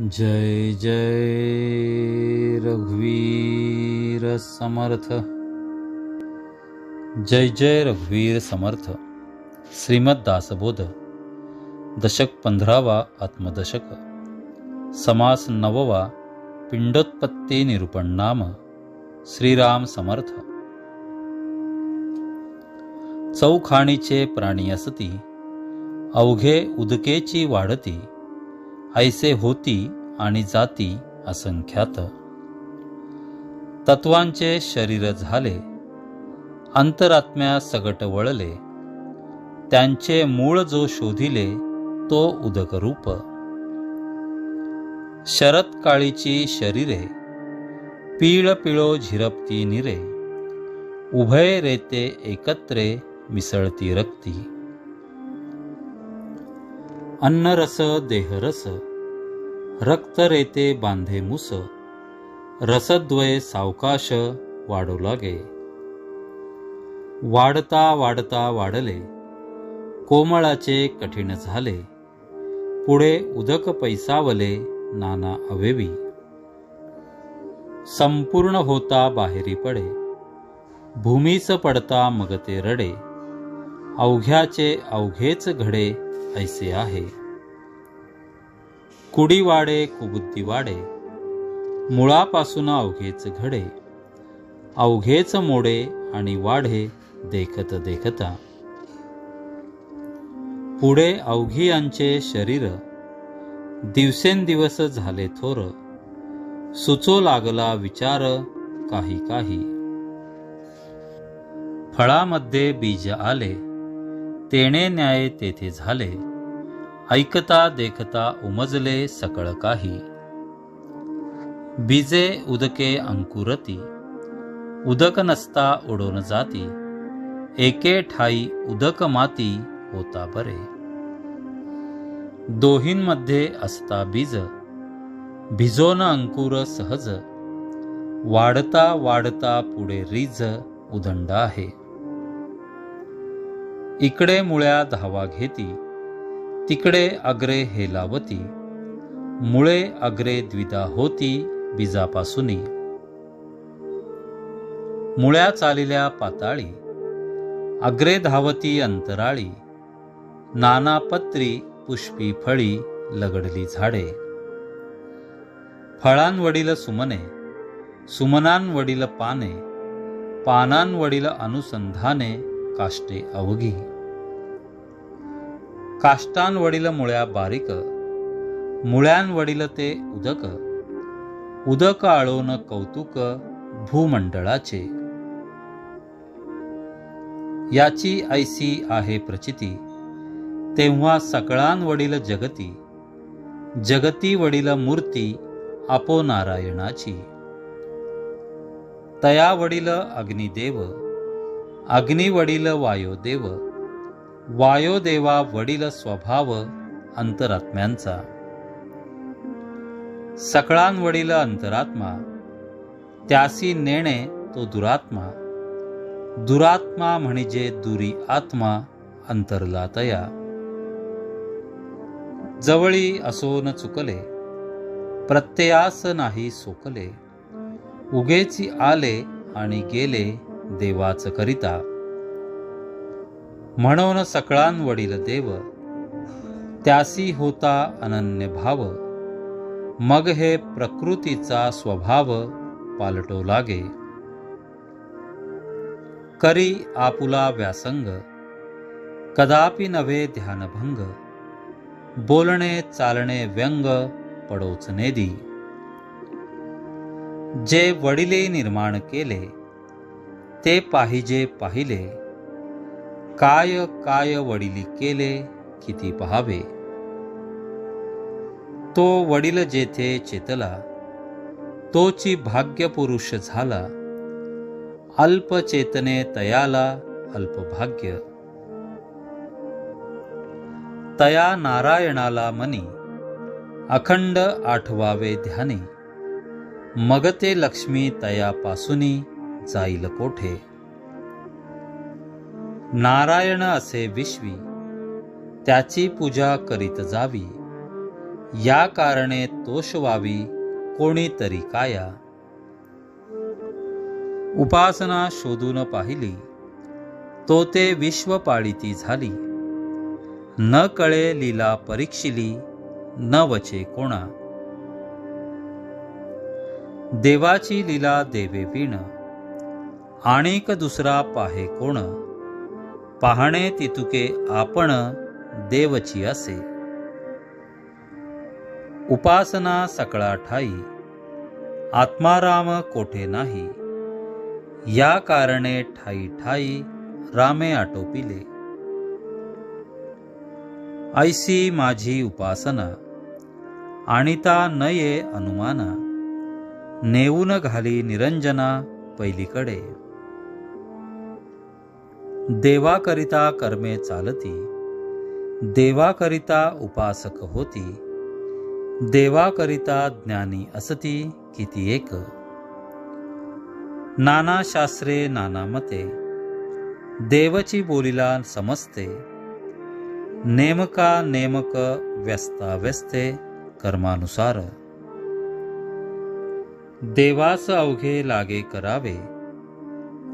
जय जय रघुवीर समर्थ। जय जय रघुवीर समर्थ। श्रीमद दासबोध। दशक पंधरावा आत्मदशक। समास नववा पिंडोत्पत्ती निरूपण नाम। श्रीराम समर्थ। चौखाणीचे प्राणी असती अवघे उदकेची वाढती ऐसे होती आणि जाती असंख्यात. तत्वांचे शरीर झाले अंतरात्म्या सगट वळले त्यांचे मूळ जो शोधिले तो उदक रूप शरत काळीची शरीरे पीळ पिळो झिरपती निरे उभय रेते एकत्रे मिसळती रक्ती. अन्नरस देहरस रक्त रेते बांधे मुस रसद्वय सावकाश वाढू लागे. वाढता वाढता वाढले कोमळाचे कठीण झाले पुढे उदक पैसावले नाना अवेवी. संपूर्ण होता बाहेरी पडे भूमीच पडता मग ते रडे अवघ्याचे अवघेच घडे ऐसे आहे. कुडी वाडे कुबुद्धी वाडे मुळापासून अवघेच घडे. अवघेच मोडे आणि वाढे देखत देखता. पुढे अवघियांचे शरीर दिवसेंदिवस झाले थोर. सुचो लागला विचार काही काही. फळामध्ये बीज आले तेणे न्याय तेथे झाले. ऐकता देखता उमजले सकळ काही. बीजे उदके अंकुरती उदक नसता उडून जाती एके ठाई उदक माती होता बरे. दोहींमध्ये असता बीज भिजोन अंकुर सहज वाढता वाढता पुढे रीज उदंड आहे. इकडे मुळ्या धावा घेती तिकडे अग्रे हेलावती मुळे अग्रे द्विधा होती बीजापासूनी मुळ्या चालिल्या पाताळी अग्रे धावती अंतराळी नाना पत्री पुष्पी फळी लगडली झाडे. फळांवडील सुमने सुमनांवडील पाने पानांवडील अनुसंधाने काष्टे अवघी. काष्टांवडील मुळ्या बारीक मुळ्यांवडील ते उदक उदक आळोन कौतुक भूमंडळाचे. याची ऐसी आहे प्रचिती तेव्हा सकळांवडील जगती जगती वडील मूर्ती आपो नारायणाची. तया वडील अग्निदेव अग्नीवडील वायोदेव वायोदेवा वडील स्वभाव अंतरात्म्यांचा. सकळांवडील अंतरात्मा त्यासी नेणे तो दुरात्मा. दुरात्मा म्हणजे दुरी आत्मा अंतरला तया जवळी असोन चुकले प्रत्ययास नाही सोकले. उगेची आले आणि गेले देवाच करिता. म्हणून सकळांवडील देव त्यासी होता अनन्य भाव मग हे प्रकृतीचा स्वभाव पालटो लागे. करी आपुला व्यासंग कदापि नव्हे ध्यानभंग बोलणे चालणे व्यंग पडोच नेदी. जे वडिले निर्माण केले ते पाहिजे पाहिले काय काय वडिली केले किती पहावे? तो वडील जेथे चेतला तोची भाग्य पुरुष झाला अल्पचेतने तयाला अल्पभाग्य तया नारायणाला मनी अखंड आठवावे ध्याने. मग ते लक्ष्मी तयापासूनी जाईल कोठे? नारायण असे विश्वी त्याची पूजा करीत जावी. या कारणे तोष व्हावी कोणीतरी काया. उपासना शोधून पाहिली तो ते विश्व पाळीती झाली. न कळे लीला परीक्षिली न वचे कोणा. देवाची लीला देवे विण आणिक दुसरा पाहे कोण. पाहणे तितुके आपण देवची असे. उपासना सकळा ठाई आत्माराम कोठे नाही या कारणे ठाई ठाई रामे आटोपिले. ऐसी माझी उपासना आणिता नये अनुमाना नेऊन घाली निरंजना पहिलीकडे देवाकरिता कर्मे चालती देवाकरिता उपासक होती देवाकरिता ज्ञानी असती किती एक. नाना शास्त्रे नाना मते देवची बोलीला समजते नेमका नेमक व्यस्ता व्यस्ते कर्मानुसार. देवास अवघे लागे करावे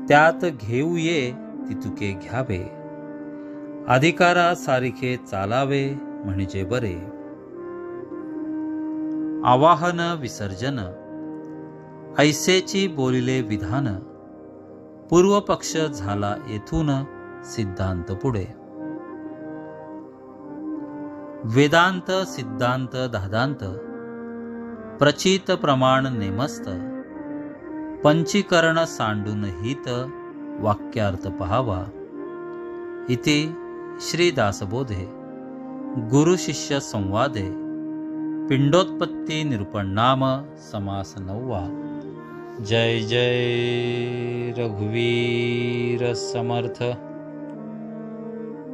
त्यात घेऊ ये तितुके घ्यावे. अधिकारा सारिखे चालावे म्हणजे बरे. आवाहन विसर्जन. ऐसेची बोलिले विधान. पूर्वपक्ष झाला येथून सिद्धांत पुढे. वेदांत सिद्धांत दादांत प्रचित प्रमाण नेमस्त. पंचीकरण सांडून हित. वाक्यार्थ पहावा. इति श्रीदासबोधे गुरुशिष्य संवादे पिंडोत्पत्ती निरूपण नाम समास नववा जय जय रघुवीर समर्थ.